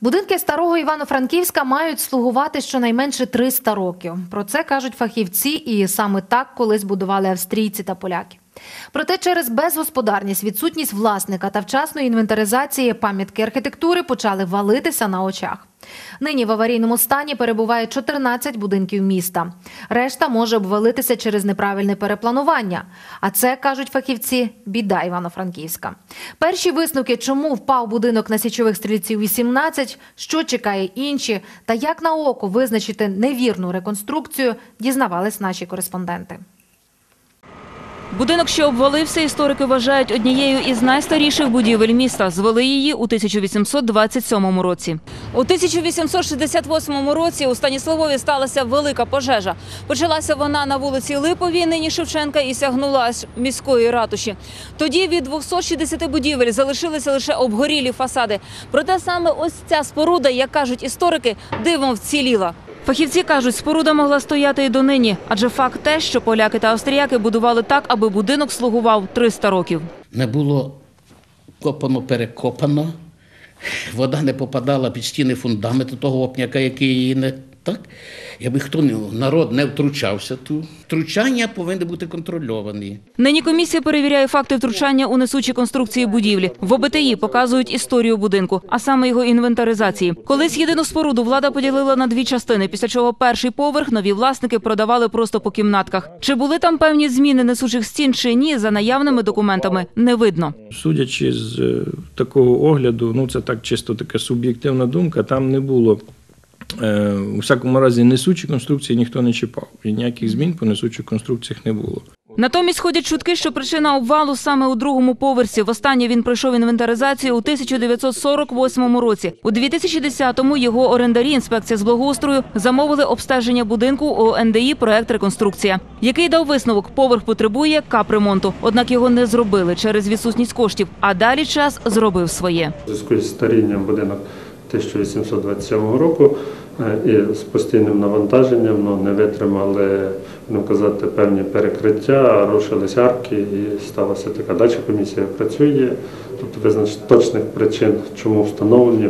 Будинки старого Івано-Франківська мають слугувати щонайменше 300 років. Про це кажуть фахівці, і саме так колись будували австрійці та поляки. Проте через безгосподарність, відсутність власника та вчасної інвентаризації пам'ятки архітектури почали валитися на очах. Нині в аварійному стані перебуває 14 будинків міста. Решта може обвалитися через неправильне перепланування. А це кажуть фахівці, біда Івано-Франківська. Перші висновки, чому впав будинок на січових стрільців 18, що чекає інші, та як на око визначити невірну реконструкцію, дізнавались наші кореспонденти. Будинок, що обвалився, історики вважають однією із найстаріших будівель міста. Звели її у 1827 році. У 1868 році у Станіславові сталася велика пожежа. Почалася вона на вулиці Липовій, нині Шевченка, і сягнула міської ратуші. Тоді від 260 будівель залишилися лише обгорілі фасади. Проте саме ось ця споруда, як кажуть історики, дивом вціліла. Фахівці кажуть, споруда могла стояти і донині, адже факт те, що поляки та австріяки будували так, аби будинок слугував 300 років. не було копано перекопано, вода не попадала під стіни фундаменту того опняка, який її не так. Якби хто не народ не втручався, то втручання повинні бути контрольовані. Нині комісія перевіряє факти втручання у несучі конструкції будівлі. В ОБТІ показують історію будинку, а саме його інвентаризації. Колись єдину споруду влада поділила на дві частини, після чого перший поверх нові власники продавали просто по кімнатках. Чи були там певні зміни несучих стін чи ні, за наявними документами не видно. Судячи з е, такого огляду, ну це так чисто така суб'єктивна думка, там не було. Е, У всякому разі, несучі конструкції ніхто не чіпав. І ніяких змін по несучих конструкціях не було. Натомість ходять чутки, що причина обвалу саме у другому поверсі. Востаннє він пройшов інвентаризацію у 1948 році. У 2010-му його орендарі інспекція з благоустрою замовили обстеження будинку у НДІ проект реконструкція, який дав висновок. Поверх потребує капремонту. Однак його не зробили через відсутність коштів. А далі час зробив своє. Зв'язку з старінням будинок 1827 року е, і з постійним навантаженням ну, не витримали ну, казати, певні перекриття, рушились арки і сталася така дача. Комісія працює, тобто визначити точних причин, чому встановлені.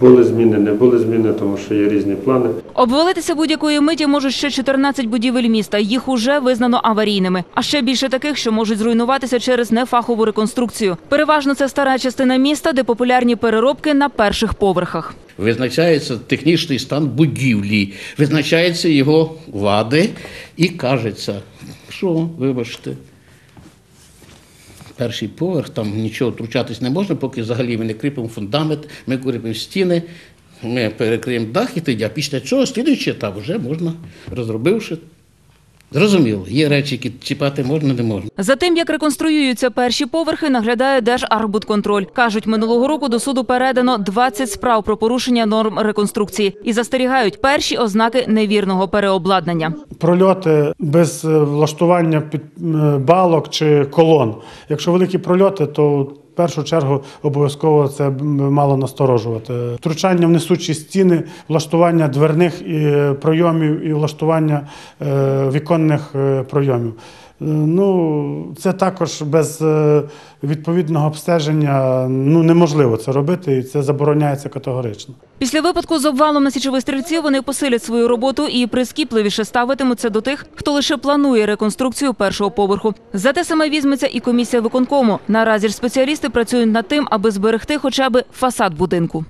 Були зміни, не були зміни, тому що є різні плани. Обвалитися будь-якої миті можуть ще 14 будівель міста. Їх уже визнано аварійними. А ще більше таких, що можуть зруйнуватися через нефахову реконструкцію. Переважно це стара частина міста, де популярні переробки на перших поверхах. Визначається технічний стан будівлі, визначаються його вади і кажеться, що, вибачте, перший поверх, там нічого втручатись не можна, поки взагалі ми не кріпимо фундамент, ми кріпимо стіни, ми перекриємо дах і тоді, а після чого слідуючий етап вже можна, розробивши. Зрозуміло, є речі, які чіпати можна, не можна. За тим, як реконструюються перші поверхи, наглядає Держархбудконтроль. Кажуть, минулого року до суду передано 20 справ про порушення норм реконструкції і застерігають перші ознаки невірного переобладнання. прольоти без е, влаштування під е, балок чи колон. Якщо великі прольоти, то в першу чергу обов'язково це мало насторожувати. Втручання в несучі стіни, влаштування дверних і пройомів і влаштування е, віконних е, пройомів. Е, Ну, це також без е, відповідного обстеження ну, неможливо це робити, і це забороняється категорично. Після випадку з обвалом на січових стрільців вони посилять свою роботу і прискіпливіше ставитимуться до тих, хто лише планує реконструкцію першого поверху. За те саме візьметься і комісія виконкому. Наразі ж спеціалісти працюють над тим, аби зберегти хоча б фасад будинку.